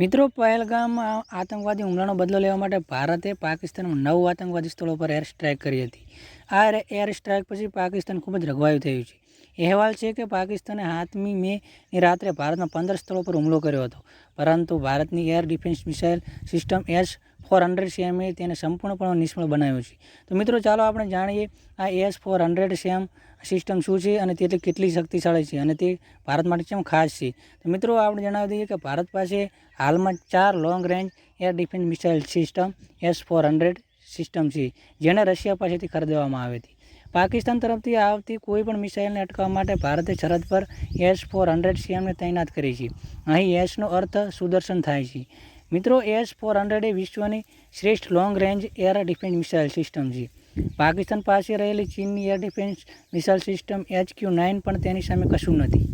મિત્રો, પહેલગામ આતંકવાદી હુમલાનો બદલો લેવા માટે ભારતે પાકિસ્તાનમાં નવ આતંકવાદી સ્થળો પર એર સ્ટ્રાઇક કરી હતી. આ એર- સ્ટ્રાઇક પછી પાકિસ્તાન ખૂબ જ રઘવાયું થયું છે. અહેવાલ છે કે પાકિસ્તાને સાતમી મેની રાત્રે ભારતના પંદર સ્થળો પર હુમલો કર્યો હતો. પરંતુ ભારતની air defence missile system S four hundred સેમે તેને સંપૂર્ણપણે નિષ્ફળ બનાવ્યો છે. તો મિત્રો, ચાલો આપણે જાણીએ આ એસ ફોર હંડ્રેડ સેમ સિસ્ટમ શું છે અને તે કેટલી શક્તિશાળી છે અને તે ભારત માટે કેમ ખાસ છે. તો મિત્રો, આપણે જણાવી દઈએ કે ભારત પાસે હાલમાં ચાર long range air defence missile system S four hundred system છે, જેને રશિયા પાસેથી ખરીદવામાં આવી હતી. પાકિસ્તાન તરફથી આવતી કોઈપણ મિસાઇલને અટકાવવા માટે ભારતે સરહદ પર એસ ફોર હંડ્રેડ સીએમને તૈનાત કરી છે. અહીં એસનો અર્થ સુદર્શન થાય છે. મિત્રો એસ ફોર હંડ્રેડ એ વિશ્વની શ્રેષ્ઠ long range air defence missile system છે. પાકિસ્તાન પાસે રહેલી ચીનની air defence missile system H Q nine પણ તેની સામે કશું નથી.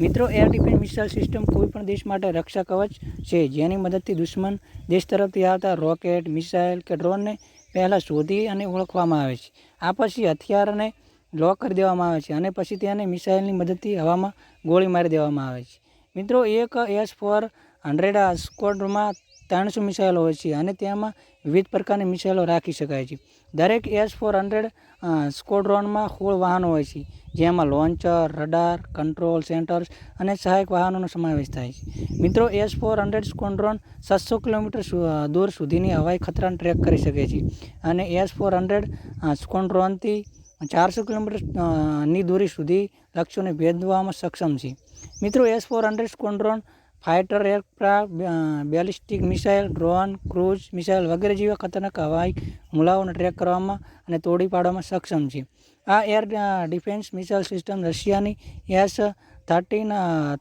મિત્રો એર ડિફેન્સ મિસાઇલ સિસ્ટમ કોઈ પણ દેશ માટે રક્ષા કવચ છે, જેની મદદથી દુશ્મન દેશ તરફથી આવતા રોકેટ મિસાઇલ કે ડ્રોનને પહેલાં શોધી અને ઓળખવામાં આવે છે. આ પછી હથિયારને લોક કરી દેવામાં આવે છે અને પછી તેને મિસાઇલની મદદથી હવામાં ગોળી મારી દેવામાં આવે છે. મિત્રો, એક એસ ફોર હંડ્રેડ સ્કોડમાં ત્રણસો મિસાઇલો હોય છે અને તેમાં વિવિધ પ્રકારની મિસાઇલો રાખી શકાય છે. દરેક એસ ફોર હંડ્રેડ સ્કોડ્રોનમાં હોળ વાહનો હોય છે, જેમાં લોન્ચર, રડાર, કંટ્રોલ સેન્ટર્સ અને સહાયક વાહનોનો સમાવેશ થાય છે. મિત્રો, એસ ફોર હંડ્રેડ સ્કોડ્રોન સાતસો કિલોમીટર દૂર સુધીની હવાઈ ખતરાને ટ્રેક કરી શકે છે અને એસ ફોર હંડ્રેડ સ્કોડ્રોનથી ચારસો કિલોમીટરની દૂરી સુધી લક્ષ્યોને ભેદવામાં સક્ષમ છે. મિત્રો, S four hundred squadron fighter aircraft ballistic missile drone, cruise missile વગેરે જેવા ખતરનાક હવાઈ હુમલાઓને ટ્રેક કરવામાં અને તોડી પાડવામાં સક્ષમ છે. આ એર ડિફેન્સ મિસાઇલ સિસ્ટમ રશિયાની એસ થર્ટીન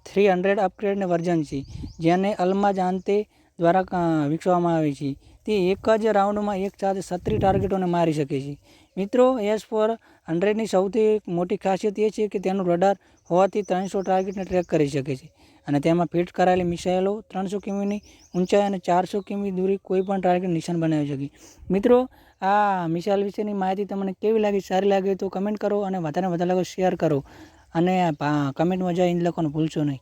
થ્રી હંડ્રેડ અપગ્રેડને વર્ઝન છે, જેને અલમાજ આંતે દ્વારા વિકસાવવામાં આવી છે. તે એક જ રાઉન્ડમાં એક સાથે સત્રી ટાર્ગેટોને મારી શકે છે. મિત્રો, એસ ફોર હંડ્રેડની સૌથી મોટી ખાસિયત એ છે કે તેનું રડાર હોવાથી ત્રણસો ટાર્ગેટને ટ્રેક કરી શકે છે. અને તેમાં ફિટ કરાયેલી મિસાઇલો ત્રણસો કિમીની ઊંચાઈ અને ચારસો કિમી દૂરી કોઈ પણ ટાર્ગેટ નિશાન બનાવી શકે. મિત્રો, આ મિસાઇલ વિશેની માહિતી તમને કેવી લાગી? સારી લાગી તો કમેન્ટ કરો અને વધારે વધારે લોકો શેર કરો. અને કમેન્ટમાં જઈને લખવાનું ભૂલશો નહીં.